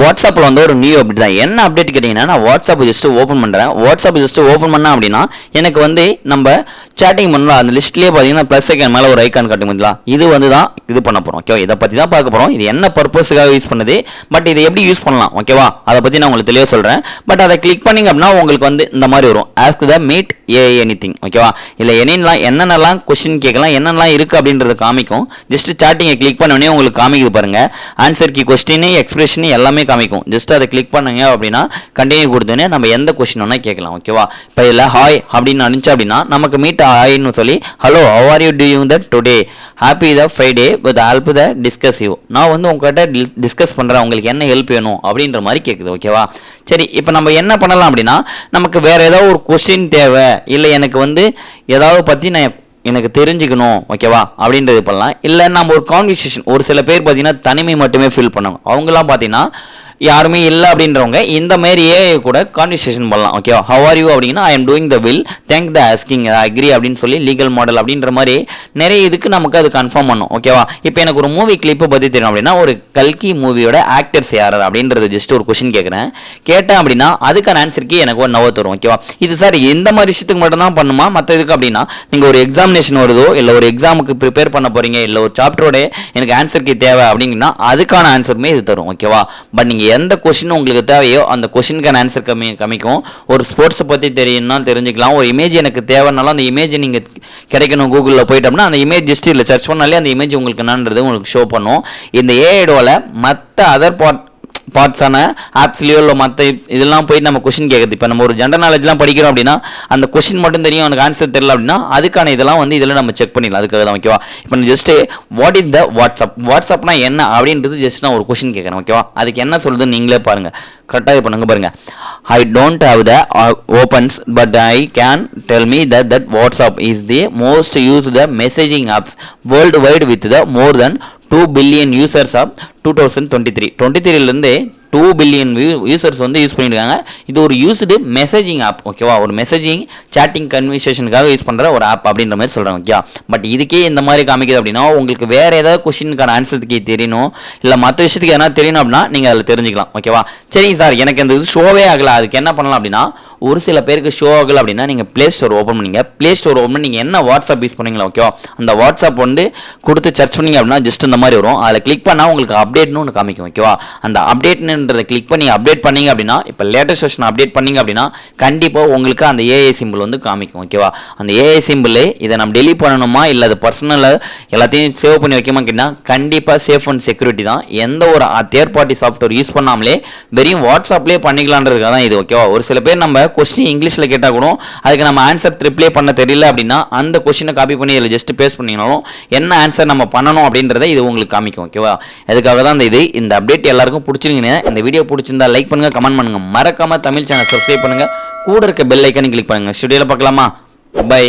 வாட்ஸ்அப்பில் வந்து ஒரு நியூ அப்டேட் தான். என்ன அப்டேட் கேட்டிங்கன்னா நான் வாட்ஸ்அப் ஜஸ்ட்டு ஓப்பன் பண்ணுறேன் வாட்ஸ்அப் ஜஸ்ட்டு ஓப்பன் பண்ணேன் அப்படின்னா எனக்கு வந்து நம்ம சேட்டிங் பண்ணலாம். அந்த லிஸ்ட்லேயே பார்த்தீங்கன்னா ப்ளஸ் ஐக்கன் மேலே ஒரு ஐக்கான் காட்டும் பார்த்தீங்களா இது வந்து தான் இது பண்ண போகிறோம் ஓகேவா இதை பற்றி தான் பார்க்க போகிறோம் இது என்ன பர்பஸுக்காக யூஸ் பண்ணுது? பட் இதை எப்படி யூஸ் பண்ணலாம்? ஓகேவா அதை பற்றி நான் உங்களுக்கு தெளிவாக சொல்கிறேன் பட் அதை கிளிக் பண்ணிங்க அப்படின்னா உங்களுக்கு வந்து இந்த மாதிரி வரும். Ask the meet a anything ஓகேவா இல்லை என்னென்னலாம் என்னென்னலாம் கொஸ்டின் கேட்கலாம்? என்னென்னலாம் இருக்குது அப்படின்றத காமிக்கும். ஜஸ்ட் சேட்டிங்கை கிளிக் பண்ண உடனே உங்களுக்கு காமிக்குது பாருங்கள் ஆன்சர் கி கொஸ்டின் எக்ஸ்பிரஷன் எல்லாமே காமிக்கும். ஜஸ்ட் அதை கிளிக் பண்ணுங்க அப்படின்னா கண்டினியூ கொடுத்தோன்னே நம்ம எந்த கொஸ்டின் வேணால் கேட்கலாம் ஓகேவா இப்போ இதில் ஹாய் அப்படின்னு அனுப்பிச்சு அப்படின்னா நமக்கு மீட் ஹாய்னு சொல்லி hello how are you doing the today happy the Friday with help the discuss you நான் வந்து உங்ககிட்ட டிஸ்கஸ் பண்ணுறேன் உங்களுக்கு என்ன ஹெல்ப் வேணும் அப்படின்ற மாதிரி கேட்குது ஓகேவா சரி இப்போ நம்ம என்ன பண்ணலாம் அப்படின்னா நமக்கு வேறு ஏதாவது ஒரு கொஸ்டின் தேவை இல்லை எனக்கு வந்து ஏதாவது பற்றி நான் எனக்கு தெரிஞ்சுக்கணும் ஓகேவா? அப்படின்றது பண்ணலாம். இல்லை நம்ம ஒரு கான்வர்சேஷன் ஒரு சில பேர் பார்த்தீங்கன்னா தனிமை மட்டுமே ஃபீல் பண்ணுவாங்க. அவங்களாம் பார்த்தீங்கன்னா யாருமே இல்லை அப்படின்றவங்க இந்த மாதிரி ஏஐ கூட கான்வர்சேஷன் பண்ணலாம் ஓகேவா ஹவ் ஆர் யூ அப்படின்னா I am doing the will thank the asking agree அப்படின்னு சொல்லி லீகல் மாடல் அப்படின்ற மாதிரி நிறைய இதுக்கு நமக்கு அது கன்ஃபார்ம் பண்ணும் ஓகேவா இப்போ எனக்கு ஒரு மூவி கிளிப்பை பற்றி தெரியும் அப்படின்னா ஒரு கல்கி மூவியோட ஆக்டர்ஸ் யார் அப்படின்றது ஜஸ்ட் ஒரு கொஷின் கேட்குறேன் கேட்டேன் அப்படின்னா அதுக்கான ஆன்சருக்கு எனக்கு ஒரு நவ தரும் ஓகேவா இது சார் எந்த மாதிரி விஷயத்துக்கு மட்டும்தான் பண்ணுமா? மற்ற இதுக்கு அப்படின்னா நீங்கள் ஒரு எக்ஸாம் எக்ஸாமினேஷன் வருதோ இல்லை ஒரு எக்ஸாமுக்கு ப்ரிப்பேர் பண்ண போறீங்க இல்லை ஒரு சாப்டரோட எனக்கு ஆன்சருக்கு தேவை அப்படிங்கன்னா அதுக்கான ஆன்சருமே இது தரும் ஓகேவா பட் நீங்கள் எந்த கொஷின் உங்களுக்கு தேவையோ அந்த கொஷினுக்கான ஆன்சர் கம்மி கமிக்கும். ஒரு ஸ்போர்ட்ஸை பற்றி தெரியும்னா தெரிஞ்சுக்கலாம். ஒரு இமேஜ் எனக்கு தேவைனாலும் அந்த இமேஜ் நீங்கள் கிடைக்கணும் கூகுளில் போயிட்டோம்னா அந்த இமேஜ் ஜஸ்ட் இல்லை சர்ச் பண்ணாலே அந்த இமேஜ் உங்களுக்கு என்னன்றது உங்களுக்கு ஷோ பண்ணும். இந்த ஏஐடோவில் மற்ற அதர் பார்ட் பார்ட்ஸான ஆப்ஸ்லையோ இல்லை மற்ற இதெல்லாம் போயிட்டு நம்ம கொஷின் கேட்குறது இப்போ நம்ம ஒரு ஜென்ரல் நாலேஜ்லாம் படிக்கிறோம் அப்படின்னா அந்த கொஷின் மட்டும் தெரியும் எனக்கு ஆன்சர் தெரியல அப்படின்னா அதுக்கான இதெல்லாம் வந்து இதில் நம்ம செக் பண்ணிடலாம். அதுக்காக தான் ஓகேவா இப்போ just what is the WhatsApp வாட்ஸ்அப்னா என்ன அப்படின்றது ஜஸ்ட் நான் ஒரு கொஷின் கேட்குறேன் ஓகேவா அதுக்கு என்ன சொல்லுதுன்னு நீங்களே பாருங்கள் கரெக்டாக இது பண்ணுங்க பாருங்கள் I don't have the opens but I can tell me that that WhatsApp is the most use the messaging apps worldwide with the more than two billion users of two thousand twenty three twenty த்ரீலேருந்து two billion users வந்து use பண்ணியிருக்காங்க இது ஒரு used messaging app ஓகேவா ஒரு messaging chatting கன்வர்சேஷனுக்காக use பண்ணுற ஒரு app அப்படின்ற மாதிரி சொல்கிறாங்க ஓகே பட் இதுக்கே இந்த மாதிரி காமிக்குது அப்படின்னா உங்களுக்கு வேறு ஏதாவது கொஷினுக்கான ஆன்சருக்கு தெரியணும். இல்லை மற்ற விஷயத்துக்கு எதனா தெரியணும் அப்படின்னா நீங்கள் அதில் தெரிஞ்சுக்கலாம் ஓகேவா சரிங்க சார் எனக்கு இந்த இது ஷோவே ஆகலை. அதுக்கு என்ன பண்ணலாம் அப்படின்னா ஒரு சில பேருக்கு ஷோ ஆகலை அப்படின்னா நீங்கள் ப்ளே ஸ்டோர் ஓப்பன் பண்ணீங்க. ப்ளே ஸ்டோர் ஓப்பன் பண்ணி நீங்கள் என்ன வாட்ஸ்அப் யூஸ் பண்ணீங்களா ஓகேவா அந்த வாட்ஸ்அப் வந்து கொடுத்து சர்ச் பண்ணீங்க அப்படின்னா ஜஸ்ட் இந்த மாதிரி வரும். அதில் கிளிக் பண்ணால் உங்களுக்கு அப்டேட்னு ஒன்று காமிக்கும் ஓகேவா அந்த அப்டேட்னுன்றதை கிளிக் பண்ணி அப்டேட் பண்ணீங்க அப்படின்னா இப்போ லேட்டஸ்ட் வெர்ஷன் அப்டேட் பண்ணீங்க அப்படின்னா கண்டிப்பாக உங்களுக்கு அந்த ஏஐ சிம்பிள் வந்து காமிக்கும் ஓகேவா அந்த ஏஐ சிம்பிள் இதை நம்ம டெலிட் பண்ணணுமா? இல்லை அது பர்சனலாக எல்லாத்தையும் சேவ் பண்ணி வைக்கமா கேட்டால் கண்டிப்பாக சேஃப் அண்ட் செக்யூரிட்டி தான். எந்த ஒரு தேர்ட் பார்ட்டி சாஃப்ட்வேர் யூஸ் பண்ணாமலே வெறும் வாட்ஸ்அப்லேயே பண்ணிக்கலான்றதுக்காக தான் இது ஓகேவா ஒரு சில பேர் நம்ம கொஸ்டின் இங்கிலீஷில் கேட்டால் கூட அதுக்கு நம்ம ஆன்சர் ரிப்ளை பண்ண தெரியல அப்படின்னா அந்த கொஸ்டினை காப்பி பண்ணி இதில் ஜஸ்ட் பேஸ்ட் பண்ணிங்கனாலும் என்ன ஆன்சர் நம்ம பண்ணணும் அப்படின்றத இது உங்களுக்கு காமிக்கும் ஓகேவா அதுக்காக தான் இந்த இது இந்த அப்டேட் எல்லாருக்கும் பிடிச்சிருங்கன்னு இந்த வீடியோ பிடிச்சிருந்தா லைக் பண்ணுங்கள் கமெண்ட் பண்ணுங்க. மறக்காமல் தமிழ் சேனல் சப்ஸ்கிரைப் பண்ணுங்க. கூட இருக்க பெல் ஐக்கனை கிளிக் பண்ணுங்கள் ஸ்டுடியோவில் பார்க்கலாமா? பை